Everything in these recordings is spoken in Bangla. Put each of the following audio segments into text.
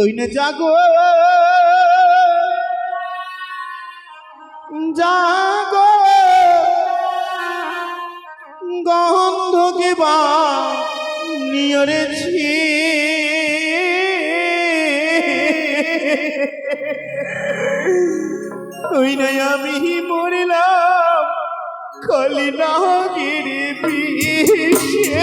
ওইনে না জাগো। জাগো। গন্ধকে বা নিয়রেছি ওই নাই আমি মরিলাম, খালি না গিরি পিছে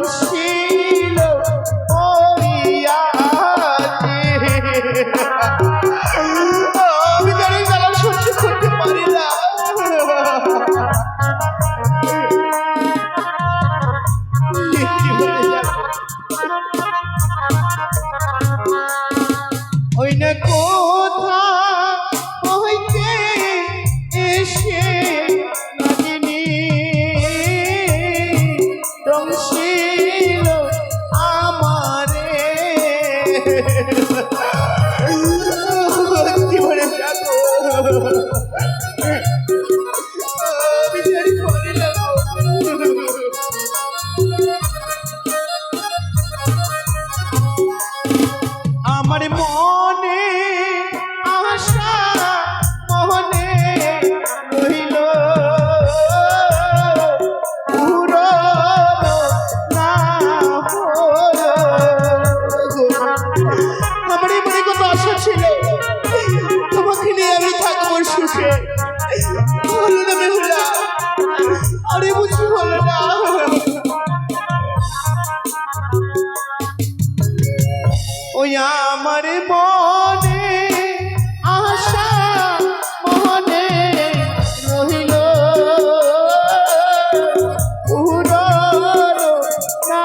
বলছি আমার মনে আশা মনে রহিল না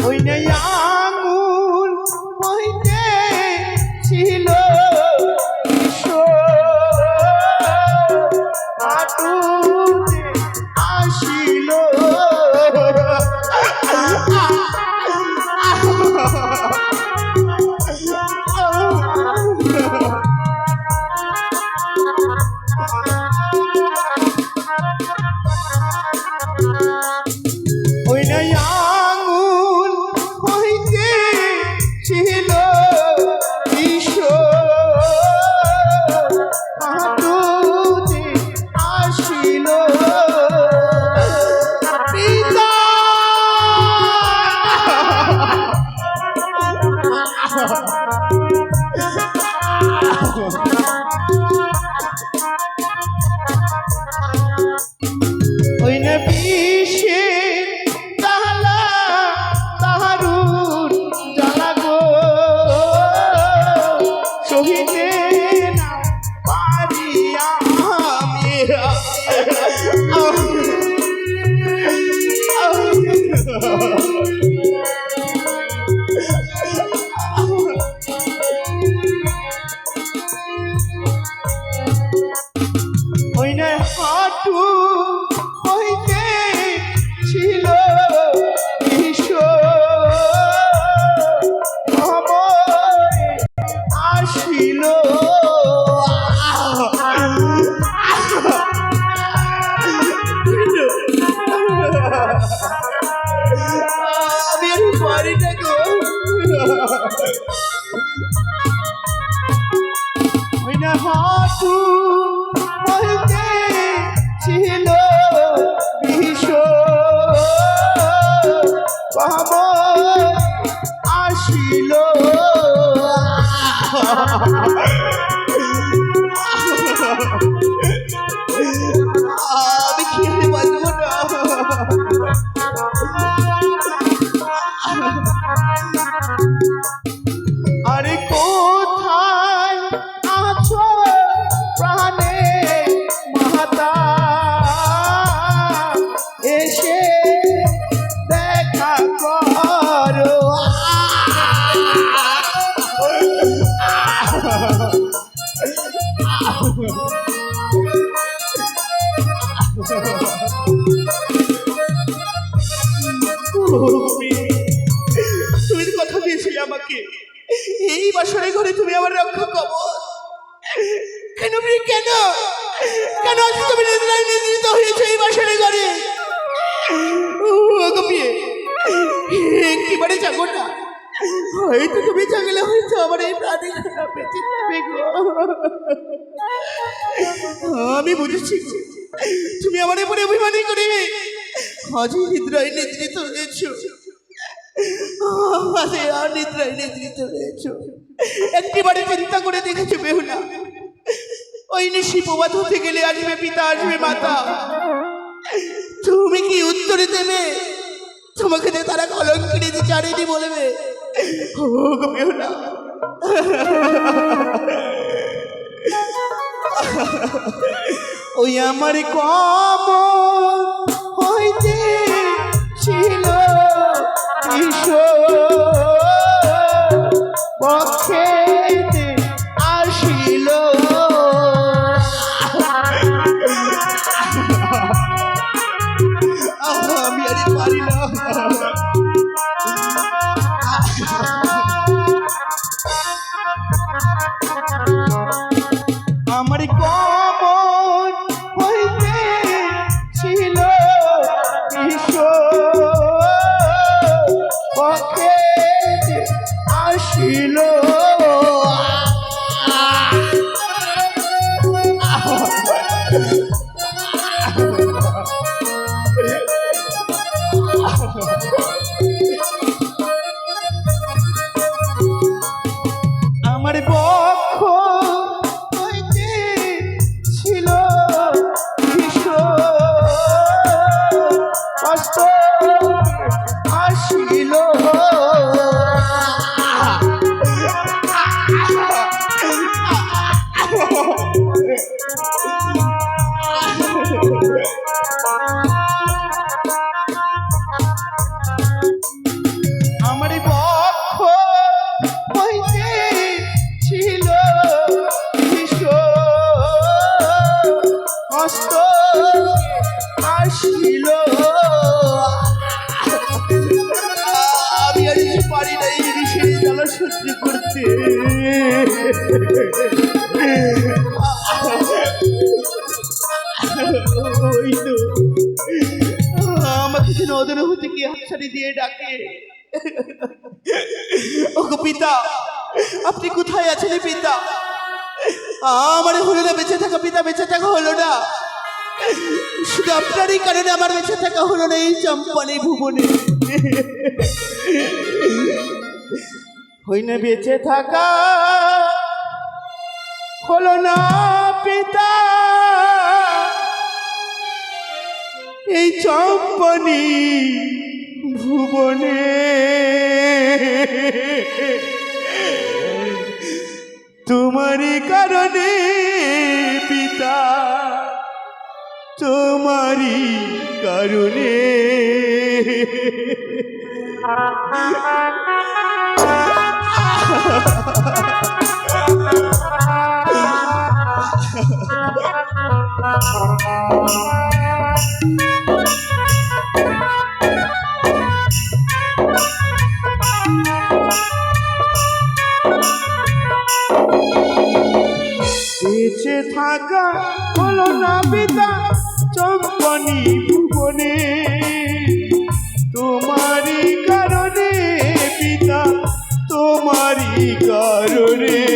ওই ওই না বিষে তাহলা তাহারুর জ্বালা গো। শহীদের তুমি কথা দিয়েছিলে আমাকে। এই বাসরে ঘরে তুমি আমার রক্ষা কবর কেন কেন? কেন আজ তুমি একটিবারে জাগো না। হয়তো তুমি জাগলে হয়তো আমার এই প্রাণী যাবে আমি বুঝেছি, তুমি আমার উপরে অভিমানী করে আজ নিদ্রায় নিদ্রিত হয়েছো। আরে আর নিদ্রায় নিদ্রিত হয়েছো। একটিবারে চিন্তা করে দেখেছ, বেহুলা। ওই নিশি প্রবাদ হতে গেলে আসবে, পিতা আসবে, মাতা। তুমি কি উত্তরে দেবে? তোমাকে দিয়ে তারা কলঙ্কিনী চারিটি বলবে না। ওই আমার কম হইতে ছিল পক্ষে আসিল হস্ত আসিল আমি আর কিছু পারি না এই বিষয়ে জ্বালা সহ্য করতে। ওই তো। আমাকে যেন ওদের হতে গিয়ে হাতছাড়ি দিয়ে ডাকে। ওগো পিতা, আপনি কোথায় আছেন পিতা? আমার হলো না বেঁচে থাকা পিতা বেঁচে থাকা হলো না শুধু আপনারই কারণে আমার বেঁচে থাকা হলো না এই চম্পানি ভুবনে। হই না বেঁচে থাকা হলো না পিতা। এই চম্পানি ভুবনে। তোমারই কারণে পিতা তোমারই কারণে। বেঁচে না চম্পনি ভুবনে। তোমারই কারণে পিতা তোমারই কারণে।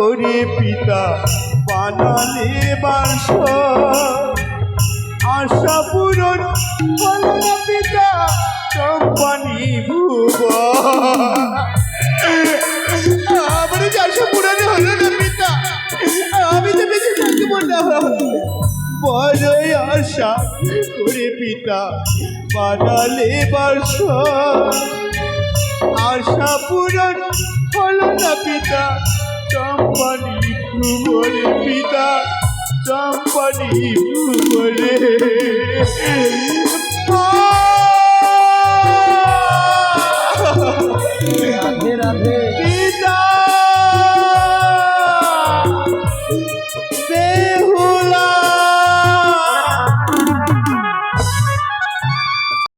করে পিতা বানালে বাস আশা পূরণ হল না পিতা কোম্পানি ভুব আমার যে আশা পূরণ হলো না পিতা, আমি তো বেঁচে থাকব না। বড় আশা করে পিতা বানালে বাস আশা পূরণ হলো না পিতা চম্পানি ভ্রুবরে পিতা চম্পানি ভ্রুবরে